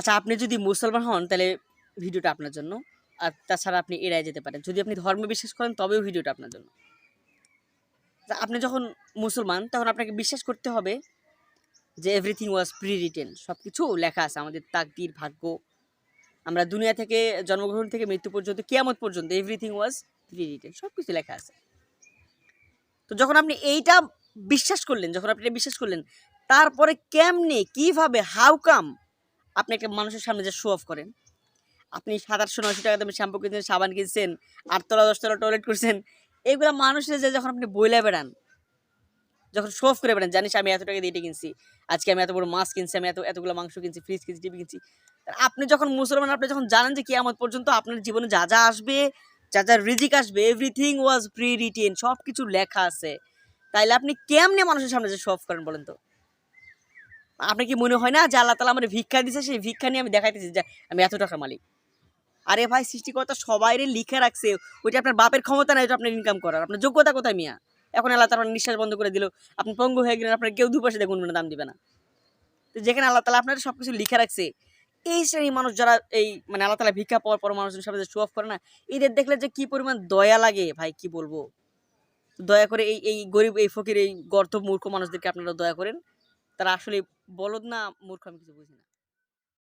আচ্ছা আপনি যদি মুসলমান হন, তাহলে ভিডিওটা আপনার জন্য। আর তাছাড়া আপনি এড়ায় যেতে পারেন। যদি আপনি ধর্মে বিশ্বাস করেন, তবেও ভিডিওটা আপনার জন্য। আপনি যখন মুসলমান, তখন আপনাকে বিশ্বাস করতে হবে যে এভরিথিং ওয়াজ প্রি রিটেন সব কিছু লেখা আছে। আমাদের তাকদির, ভাগ্য। আমরা দুনিয়া থেকে জন্মগ্রহণ থেকে মৃত্যু পর্যন্ত, কেয়ামত পর্যন্ত এভরিথিং ওয়াজ প্রি রিটেন সব কিছু লেখা আছে। তো যখন আপনি এইটা বিশ্বাস করলেন, যখন আপনি বিশ্বাস করলেন, তারপরে কেমনে, কীভাবে হাউ কাম আপনি একটা মানুষের সামনে যে শো অফ করেন। আপনি সাত আটশো নয়শো টাকা দামে শ্যাম্পু কিনছেন, সাবান কিনছেন, আটতলা, দশতলা টয়লেট করছেন, এগুলো মানুষের যে যখন আপনি বইলে বেড়ান, যখন শো অফ করে বেড়ান, জানিস আমি এত টাকা দিয়ে কিনছি, আজকে আমি এত বড় মাছ কিনছি, আমি এত, এতগুলো মাংস কিনছি ফ্রিজ কিনছি টিভি কিনছি আপনি যখন মুসলমান, আপনি যখন জানেন যে কিয়ামত পর্যন্ত আপনার জীবনে যা যা আসবে, যা যা রিজিক আসবে এভরিথিং ওয়াজ প্রি রিটেন সব কিছু লেখা আছে, তাইলে আপনি কেমনে মানুষের সামনে যে শো অফ করেন বলেন তো? আপনার কি মনে হয় না যে আল্লাহ তালা আমার ভিক্ষা দিছে? সেই ভিক্ষা নিয়ে আমি দেখাইতেছি যে আমি এত টাকার মালিক। আরে ভাই, সৃষ্টিকর্তা সবাইরে লিখে রাখছে। ওইটা আপনার বাপের ক্ষমতা নাই ওইটা আপনার ইনকাম করার। আপনার যোগ্যতা কোথায় মিয়া? এখন আল্লাহ তালা নিঃশ্বাস বন্ধ করে দিল। আপনি পঙ্গু হয়ে গেলেন, আপনার কেউ দুপাশে দেখুন দেখুন দাম দিবে না। তো যেখানে আল্লাহ তালা আপনার সব কিছু লিখে রাখছে, এই শ্রেণির মানুষ যারা এই মানে আল্লাহ তালা ভিক্ষা পাওয়ার পর মানুষের সাথে শো অফ করে না, এদের দেখলে যে কি পরিমাণ দয়া লাগে। ভাই, কি বলব? দয়া করে এই এই গরিব, এই ফকির, এই গর্ত মূর্খ মানুষদেরকে আপনারা দয়া করেন। তারা আসলে বলদ না মূর্খ আমি কিছু বুঝি না।